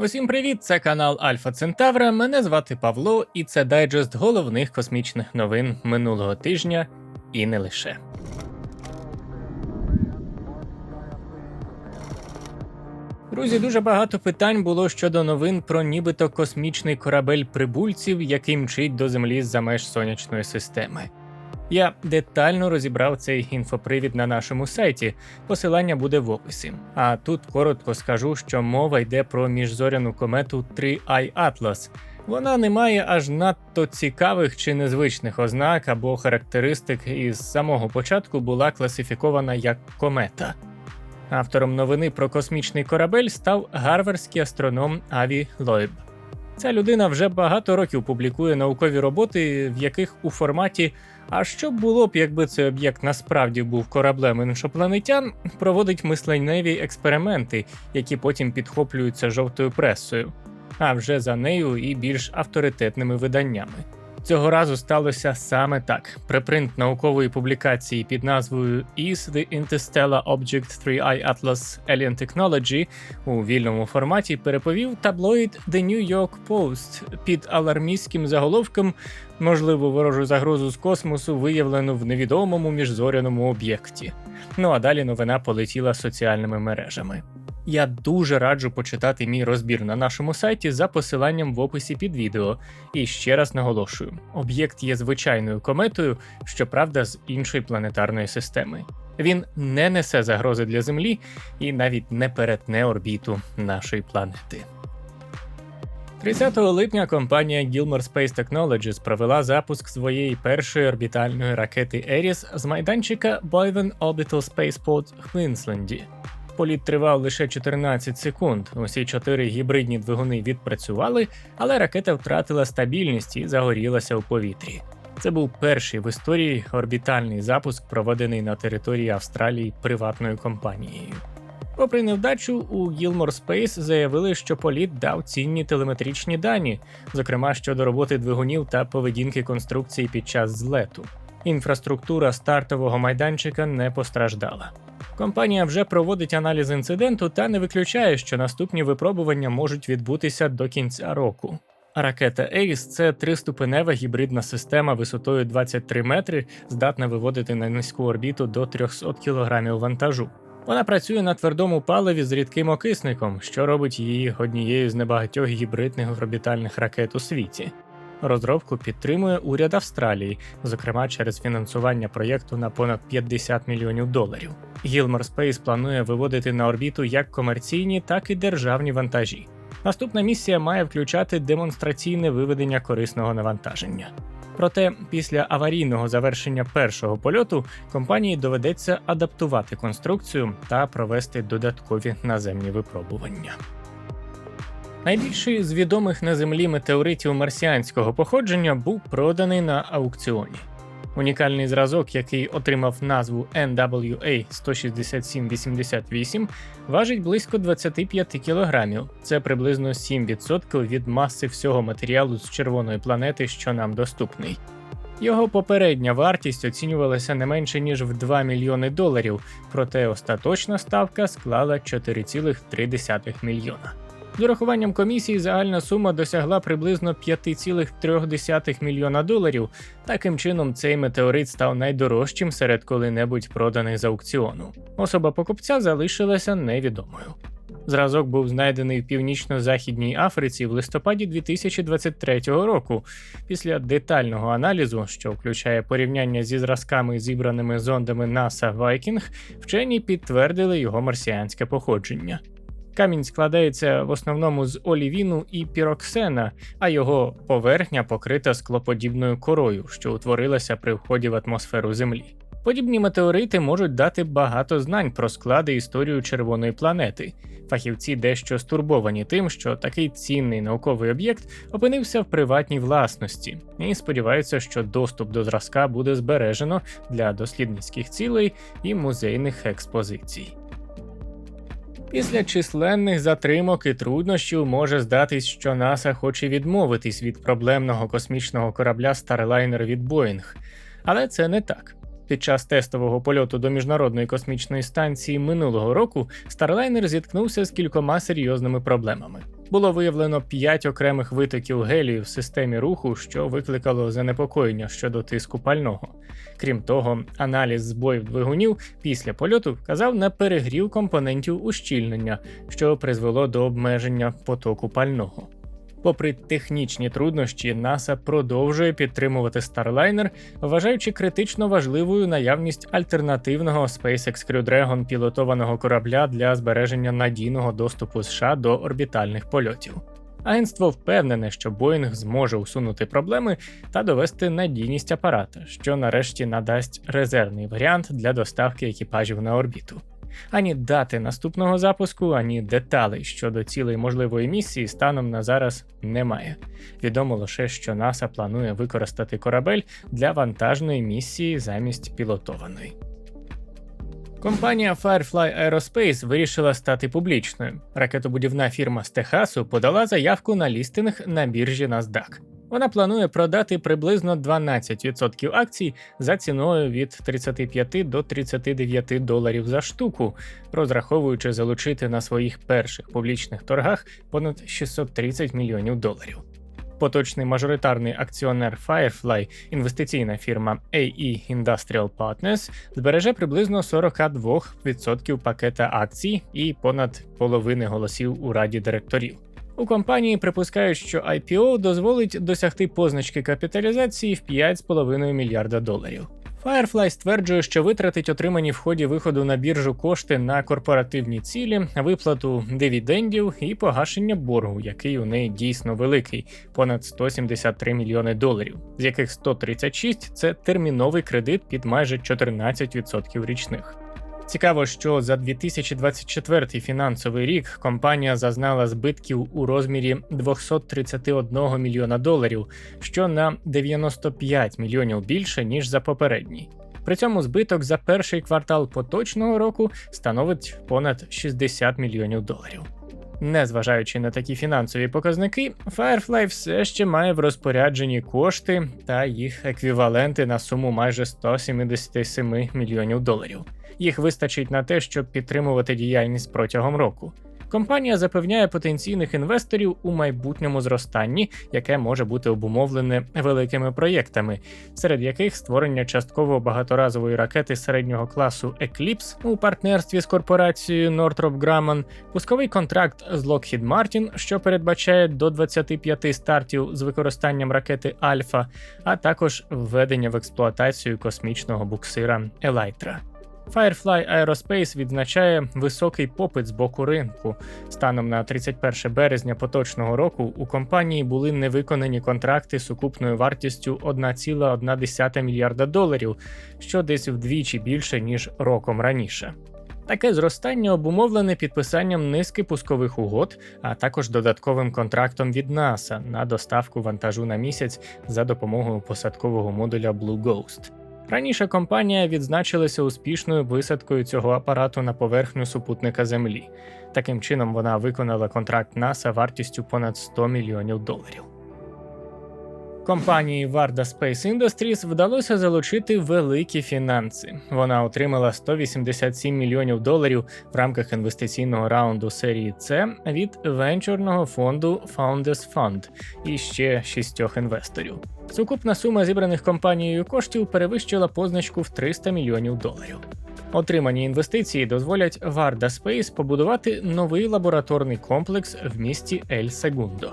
Усім привіт! Це канал Альфа Центавра. Мене звати Павло, і це дайджест головних космічних новин минулого тижня і не лише. Друзі, дуже багато питань було щодо новин про нібито космічний корабель прибульців, який мчить до Землі з-за меж сонячної системи. Я детально розібрав цей інфопривід на нашому сайті. Посилання буде в описі. А тут коротко скажу, що мова йде про міжзоряну комету 3i Atlas. Вона не має аж надто цікавих чи незвичних ознак або характеристик, і з самого початку була класифікована як комета. Автором новини про космічний корабель став гарвардський астроном Аві Лойб. Ця людина вже багато років публікує наукові роботи, в яких у форматі а що було б, якби цей об'єкт насправді був кораблем іншопланетян, проводить мисленеві експерименти, які потім підхоплюються жовтою пресою, а вже за нею і більш авторитетними виданнями. Цього разу сталося саме так. Препринт наукової публікації під назвою Is the Interstellar Object 3i Atlas Alien Technology у вільному форматі переповів таблоїд The New York Post під алармістським заголовком можливу ворожу загрозу з космосу виявлено в невідомому міжзоряному об'єкті. Ну а далі новина полетіла соціальними мережами. Я дуже раджу почитати мій розбір на нашому сайті за посиланням в описі під відео. І ще раз наголошую: об'єкт є звичайною кометою, щоправда, з іншої планетарної системи. Він не несе загрози для Землі і навіть не перетне орбіту нашої планети. 30 липня компанія Gilmore Space Technologies провела запуск своєї першої орбітальної ракети Еріс з майданчика Boyven Orbital Spaceport в Квінсленді. Політ тривав лише 14 секунд. Усі чотири гібридні двигуни відпрацювали, але ракета втратила стабільність і загорілася у повітрі. Це був перший в історії орбітальний запуск, проведений на території Австралії приватною компанією. Попри невдачу, у Gilmore Space заявили, що політ дав цінні телеметричні дані, зокрема щодо роботи двигунів та поведінки конструкції під час злету. Інфраструктура стартового майданчика не постраждала. Компанія вже проводить аналіз інциденту та не виключає, що наступні випробування можуть відбутися до кінця року. Ракета ACE – це триступенева гібридна система висотою 23 метри, здатна виводити на низьку орбіту до 300 кг вантажу. Вона працює на твердому паливі з рідким окисником, що робить її однією з небагатьох гібридних орбітальних ракет у світі. Розробку підтримує уряд Австралії, зокрема через фінансування проєкту на понад 50 мільйонів доларів. Gilmore Space планує виводити на орбіту як комерційні, так і державні вантажі. Наступна місія має включати демонстраційне виведення корисного навантаження. Проте після аварійного завершення першого польоту компанії доведеться адаптувати конструкцію та провести додаткові наземні випробування. Найбільший з відомих на землі метеоритів марсіанського походження був проданий на аукціоні. Унікальний зразок, який отримав назву NWA 16788, важить близько 25 кг. Це приблизно 7% від маси всього матеріалу з червоної планети, що нам доступний. Його попередня вартість оцінювалася не менше ніж в 2 мільйони доларів, проте остаточна ставка склала 4,3 мільйона. З урахуванням комісії загальна сума досягла приблизно 5,3 мільйона доларів. Таким чином, цей метеорит став найдорожчим серед коли-небудь проданих з аукціону. Особа покупця залишилася невідомою. Зразок був знайдений в північно-західній Африці в листопаді 2023 року. Після детального аналізу, що включає порівняння зі зразками, зібраними зондами NASA Viking, вчені підтвердили його марсіанське походження. Камінь складається в основному з олівіну і піроксена, а його поверхня покрита склоподібною корою, що утворилася при вході в атмосферу Землі. Подібні метеорити можуть дати багато знань про склади історію червоної планети. Фахівці дещо стурбовані тим, що такий цінний науковий об'єкт опинився в приватній власності, і сподіваються, що доступ до зразка буде збережено для дослідницьких цілей і музейних експозицій. Після численних затримок і труднощів може здатись, що НАСА хоче відмовитись від проблемного космічного корабля Starliner від Boeing. Але це не так. Під час тестового польоту до міжнародної космічної станції минулого року Starliner зіткнувся з кількома серйозними проблемами. Було виявлено 5 окремих витоків гелію в системі руху, що викликало занепокоєння щодо тиску пального. Крім того, аналіз збоїв двигунів після польоту вказав на перегрів компонентів ущільнення, що призвело до обмеження потоку пального. Попри технічні труднощі, НАСА продовжує підтримувати Starliner, вважаючи критично важливою наявність альтернативного SpaceX Crew Dragon пілотованого корабля для збереження надійного доступу США до орбітальних польотів. Агентство впевнене, що Боїнг зможе усунути проблеми та довести надійність апарата, що нарешті надасть резервний варіант для доставки екіпажів на орбіту. Ані дати наступного запуску, ані деталей щодо цілої можливої місії станом на зараз немає. Відомо лише, що НАСА планує використати корабель для вантажної місії замість пілотованої. Компанія Firefly Aerospace вирішила стати публічною. Ракетобудівна фірма з Техасу подала заявку на лістинг на біржі NASDAQ. Вона планує продати приблизно 12% акцій за ціною від 35 до 39 доларів за штуку, розраховуючи залучити на своїх перших публічних торгах понад 630 мільйонів доларів. Поточний мажоритарний акціонер Firefly, інвестиційна фірма AE Industrial Partners, збереже приблизно 42% пакета акцій і понад половини голосів у раді директорів. У компанії припускають, що IPO дозволить досягти позначки капіталізації в 5,5 мільярда доларів. Firefly стверджує, що витратить отримані в ході виходу на біржу кошти на корпоративні цілі, виплату дивідендів і погашення боргу, який у неї дійсно великий понад 173 мільйони доларів, з яких 136 – це терміновий кредит під майже 14% річних. Цікаво, що за 2024 фінансовий рік компанія зазнала збитків у розмірі 231 мільйона доларів, що на 95 мільйонів більше ніж за попередній. При цьому збиток за перший квартал поточного року становить понад 60 мільйонів доларів. Незважаючи на такі фінансові показники, Firefly все ще має в розпорядженні кошти та їх еквіваленти на суму майже 177 мільйонів доларів. Їх вистачить на те, щоб підтримувати діяльність протягом року. Компанія запевняє потенційних інвесторів у майбутньому зростанні, яке може бути обумовлене великими проєктами, серед яких створення частково багаторазової ракети середнього класу Eclipse у партнерстві з корпорацією Northrop Grumman, пусковий контракт з Lockheed Martin, що передбачає до 25 стартів з використанням ракети Альфа, а також введення в експлуатацію космічного буксира Елайтра. Firefly Aerospace відзначає високий попит з боку ринку. Станом на 31 березня поточного року у компанії були невиконані контракти сукупною вартістю 1,1 мільярда доларів, що десь вдвічі більше ніж роком раніше. Таке зростання обумовлене підписанням низки пускових угод, а також додатковим контрактом від НАСА на доставку вантажу на місяць за допомогою посадкового модуля Blue Ghost. Раніше компанія відзначилася успішною висадкою цього апарату на поверхню супутника Землі. Таким чином вона виконала контракт НАСА вартістю понад 100 мільйонів доларів. Компанії Varda Space Industries вдалося залучити великі фінанси. Вона отримала 187 мільйонів доларів в рамках інвестиційного раунду серії С від венчурного фонду Founders Fund і ще шістьох інвесторів. Сукупна сума зібраних компанією коштів перевищила позначку в 300 мільйонів доларів. Отримані інвестиції дозволять Varda Space побудувати новий лабораторний комплекс в місті Ель Сегундо.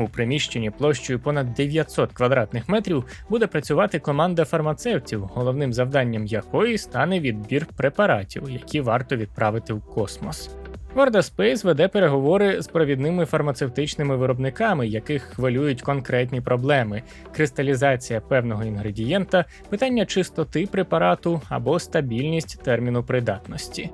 У приміщенні площею понад 900 квадратних метрів буде працювати команда фармацевтів, головним завданням якої стане відбір препаратів, які варто відправити в космос. Warda Space веде переговори з провідними фармацевтичними виробниками, яких хвилюють конкретні проблеми: кристалізація певного інгредієнта, питання чистоти препарату або стабільність терміну придатності.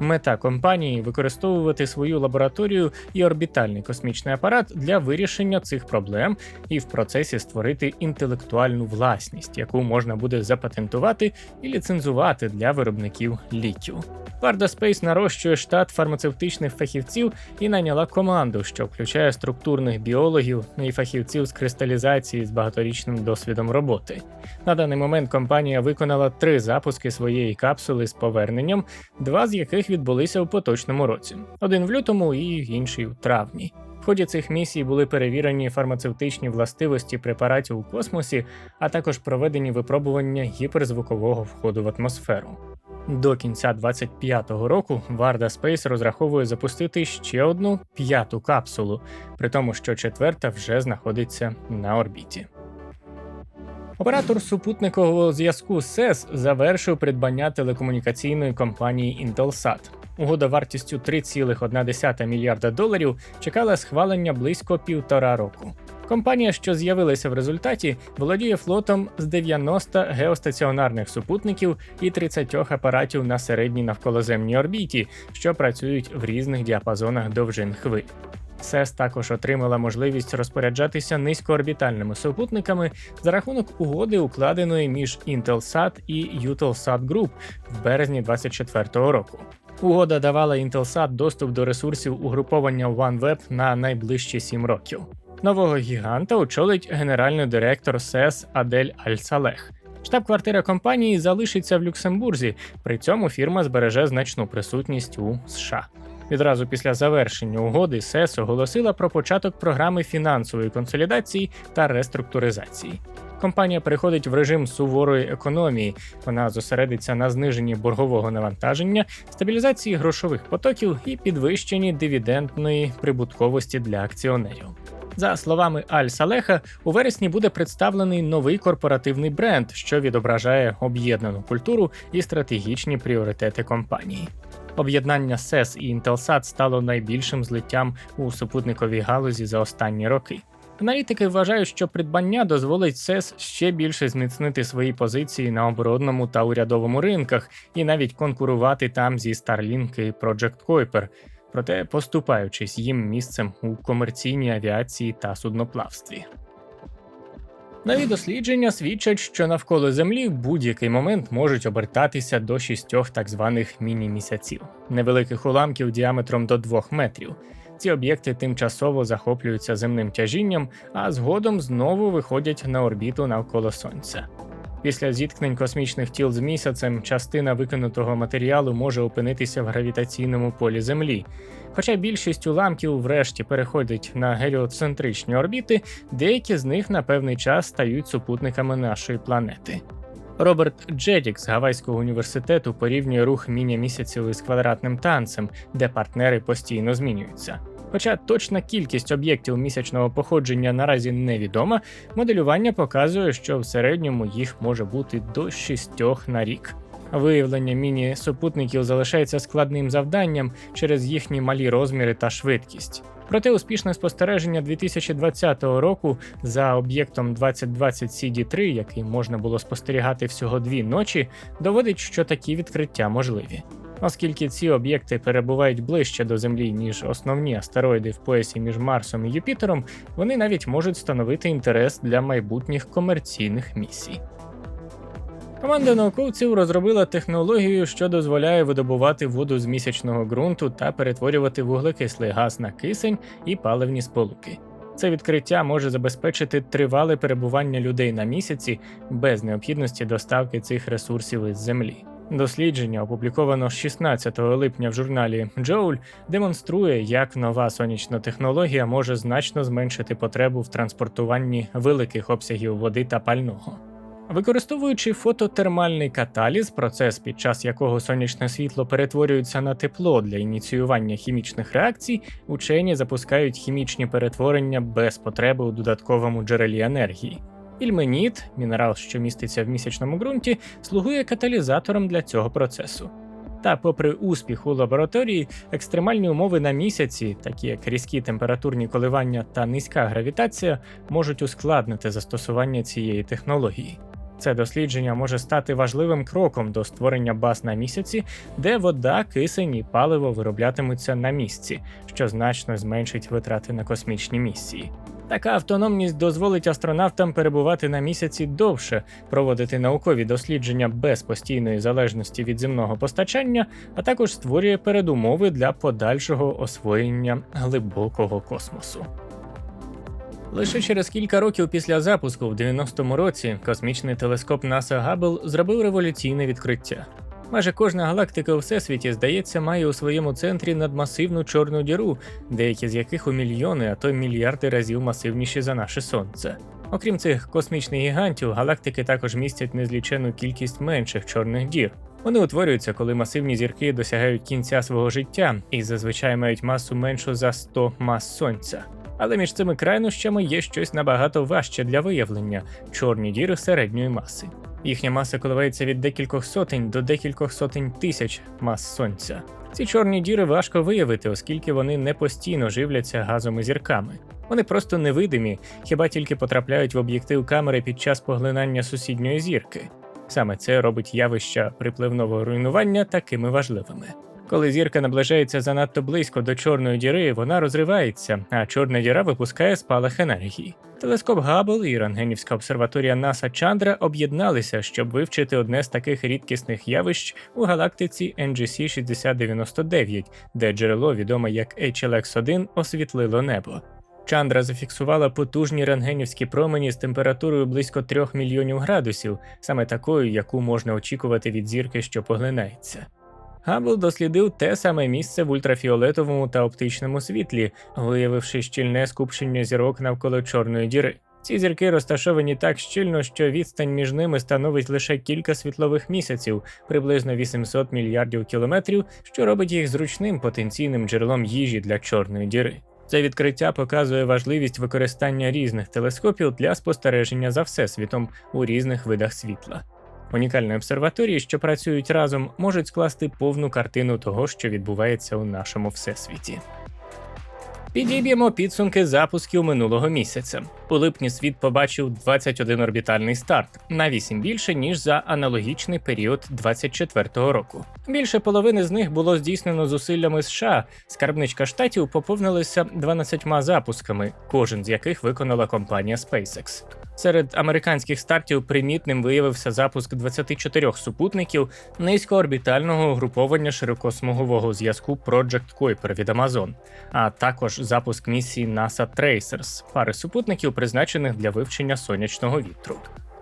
Мета компанії використовувати свою лабораторію і орбітальний космічний апарат для вирішення цих проблем і в процесі створити інтелектуальну власність, яку можна буде запатентувати і ліцензувати для виробників ліків. Varda Space нарощує штат фармацевтичних фахівців і найняла команду, що включає структурних біологів і фахівців з кристалізації з багаторічним досвідом роботи. На даний момент компанія виконала три запуски своєї капсули з поверненням, два з яких відбулися у поточному році: один в лютому і інший в травні. В ході цих місій були перевірені фармацевтичні властивості препаратів у космосі, а також проведені випробування гіперзвукового входу в атмосферу. До кінця 25-го року Varda Space розраховує запустити ще одну п'яту капсулу, при тому, що четверта вже знаходиться на орбіті. Оператор супутникового зв'язку SES завершив придбання телекомунікаційної компанії Intelsat. Угода вартістю 3,1 мільярда доларів чекала схвалення близько півтора року. Компанія, що з'явилася в результаті, володіє флотом з 90 геостаціонарних супутників і 30 апаратів на середній навколоземній орбіті, що працюють в різних діапазонах довжин хвиль. СЕС також отримала можливість розпоряджатися низькоорбітальними супутниками за рахунок угоди, укладеної між Intelsat і Eutelsat Group в березні 2024 року. Угода давала Intelsat доступ до ресурсів угруповання OneWeb на найближчі 7 років. Нового гіганта очолить генеральний директор СЕС Адель Аль-Салех. Штаб-квартира компанії залишиться в Люксембурзі, при цьому фірма збереже значну присутність у США. Відразу після завершення угоди СЕС оголосила про початок програми фінансової консолідації та реструктуризації. Компанія переходить в режим суворої економії. Вона зосередиться на зниженні боргового навантаження, стабілізації грошових потоків і підвищенні дивідендної прибутковості для акціонерів. За словами Аль Салеха, у вересні буде представлений новий корпоративний бренд, що відображає об'єднану культуру і стратегічні пріоритети компанії. Об'єднання SES і Intelsat стало найбільшим злиттям у супутниковій галузі за останні роки. Аналітики вважають, що придбання дозволить СЕС ще більше зміцнити свої позиції на оборонному та урядовому ринках і навіть конкурувати там зі Starlink і Project Kuiper, проте поступаючись їм місцем у комерційній авіації та судноплавстві. Нові дослідження свідчать, що навколо Землі в будь-який момент можуть обертатися до шістьох так званих міні-місяців, невеликих уламків діаметром до 2 метрів. Ці об'єкти тимчасово захоплюються земним тяжінням, а згодом знову виходять на орбіту навколо Сонця. Після зіткнень космічних тіл з місяцем частина викинутого матеріалу може опинитися в гравітаційному полі Землі. Хоча більшість уламків врешті переходять на геліоцентричні орбіти, деякі з них на певний час стають супутниками нашої планети. Роберт Джедік з Гавайського університету порівнює рух міні-місяців із квадратним танцем, де партнери постійно змінюються. Хоча точна кількість об'єктів місячного походження наразі невідома, моделювання показує, що в середньому їх може бути до шістьох на рік. Виявлення міні-супутників залишається складним завданням через їхні малі розміри та швидкість. Проте успішне спостереження 2020 року за об'єктом 2020 CD3, який можна було спостерігати всього дві ночі, доводить, що такі відкриття можливі. Оскільки ці об'єкти перебувають ближче до Землі, ніж основні астероїди в поясі між Марсом і Юпітером, вони навіть можуть становити інтерес для майбутніх комерційних місій. Команда науковців розробила технологію, що дозволяє видобувати воду з місячного ґрунту та перетворювати вуглекислий газ на кисень і паливні сполуки. Це відкриття може забезпечити тривале перебування людей на місяці без необхідності доставки цих ресурсів із землі. Дослідження, опубліковано 16 липня в журналі Joule, демонструє, як нова сонячна технологія може значно зменшити потребу в транспортуванні великих обсягів води та пального. Використовуючи фототермальний каталіз, процес, під час якого сонячне світло перетворюється на тепло для ініціювання хімічних реакцій, учені запускають хімічні перетворення без потреби у додатковому джерелі енергії. Ільменіт, мінерал, що міститься в місячному ґрунті, слугує каталізатором для цього процесу. Та, попри успіх у лабораторії, екстремальні умови на місяці, такі як різкі температурні коливання та низька гравітація, можуть ускладнити застосування цієї технології. Це дослідження може стати важливим кроком до створення баз на місяці, де вода, кисень і паливо вироблятимуться на місці, що значно зменшить витрати на космічні місії. Така автономність дозволить астронавтам перебувати на місяці довше, проводити наукові дослідження без постійної залежності від земного постачання, а також створює передумови для подальшого освоєння глибокого космосу. Лише через кілька років після запуску, в 90-му році, космічний телескоп NASA Hubble зробив революційне відкриття. Майже кожна галактика у всесвіті, здається, має у своєму центрі надмасивну чорну діру, деякі з яких у мільйони, а то й мільярди разів масивніші за наше сонце. Окрім цих космічних гігантів, галактики також містять незлічену кількість менших чорних дір. Вони утворюються, коли масивні зірки досягають кінця свого життя і зазвичай мають масу меншу за 100 мас сонця. Але між цими крайнощами є щось набагато важче для виявлення чорні діри середньої маси. Їхня маса коливається від декількох сотень до декількох сотень тисяч мас сонця. Ці чорні діри важко виявити, оскільки вони не постійно живляться газом і зірками. Вони просто невидимі, хіба тільки потрапляють в об'єктив камери під час поглинання сусідньої зірки. Саме це робить явища припливного руйнування такими важливими. Коли зірка наближається занадто близько до чорної діри, вона розривається, а чорна діра випускає спалах енергії. Телескоп Габл і Рентгенівська обсерваторія НАСА Чандра об'єдналися, щоб вивчити одне з таких рідкісних явищ у галактиці NGC 6099, де джерело, відоме як HLX-1, освітлило небо. Чандра зафіксувала потужні рентгенівські промені з температурою близько 3 мільйонів градусів, саме такою, яку можна очікувати від зірки, що поглинається. Габл дослідив те саме місце в ультрафіолетовому та оптичному світлі, виявивши щільне скупчення зірок навколо чорної діри. Ці зірки розташовані так щільно, що відстань між ними становить лише кілька світлових місяців, приблизно 800 мільярдів кілометрів, що робить їх зручним потенційним джерелом їжі для чорної діри. Це відкриття показує важливість використання різних телескопів для спостереження за всесвітом у різних видах світла. Унікальні обсерваторії, що працюють разом, можуть скласти повну картину того, що відбувається у нашому всесвіті. Підіб'ємо підсумки запусків минулого місяця. У липні світ побачив 21 орбітальний старт на 8 більше ніж за аналогічний період 24-го року. Більше половини з них було здійснено зусиллями США. Скарбничка штатів поповнилася 12 запусками, кожен з яких виконала компанія SpaceX. Серед американських стартів примітним виявився запуск 24 супутників низькоорбітального угруповання широкосмугового зв'язку Project Kuiper від Amazon, а також запуск місії NASA Tracers, пари супутників, призначених для вивчення сонячного вітру.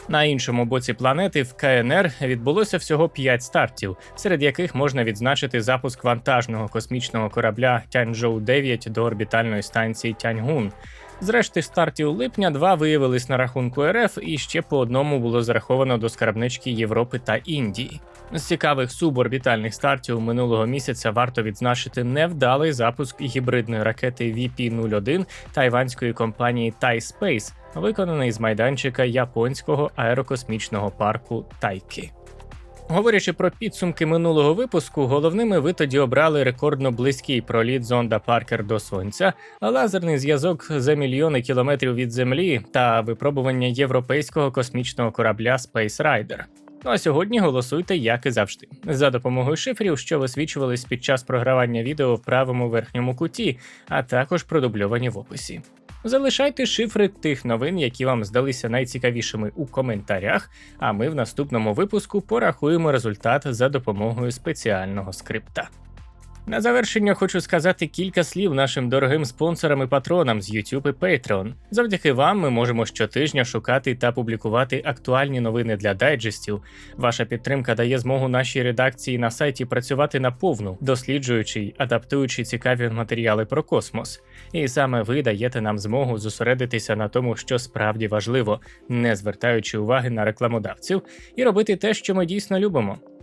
На іншому боці планети в КНР відбулося всього 5 стартів, серед яких можна відзначити запуск вантажного космічного корабля Тяньжоу 9 до орбітальної станції Тяньгун. Зрешти стартів липня два виявились на рахунку РФ, і ще по одному було зараховано до скарбнички Європи та Індії. З цікавих суборбітальних стартів минулого місяця варто відзначити невдалий запуск гібридної ракети VP-01 тайванської компанії TaiSpace, виконаний з майданчика японського аерокосмічного парку Тайки. Говорячи про підсумки минулого випуску, головними ви тоді обрали рекордно близький проліт зонда Паркер до сонця, а лазерний зв'язок за мільйони кілометрів від землі та випробування європейського космічного корабля Space Rider. Ну а сьогодні голосуйте, як і завжди, за допомогою шифрів, що висвічувались під час програвання відео в правому верхньому куті, а також продубльовані в описі. Залишайте шифри тих новин, які вам здалися найцікавішими у коментарях. А ми в наступному випуску порахуємо результат за допомогою спеціального скрипта. На завершення хочу сказати кілька слів нашим дорогим спонсорам і патронам з YouTube і Patreon. Завдяки вам ми можемо щотижня шукати та публікувати актуальні новини для дайджестів. Ваша підтримка дає змогу нашій редакції на сайті працювати наповну, досліджуючи й адаптуючи цікаві матеріали про космос. І саме ви даєте нам змогу зосередитися на тому, що справді важливо, не звертаючи уваги на рекламодавців, і робити те, що ми дійсно любимо.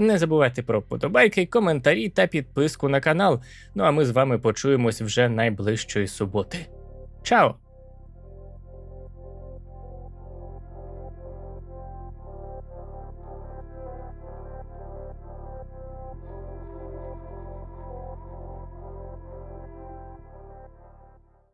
Не забувайте про подобайки, коментарі та підписку на канал. Ну а ми з вами почуємось вже найближчої суботи. Чао!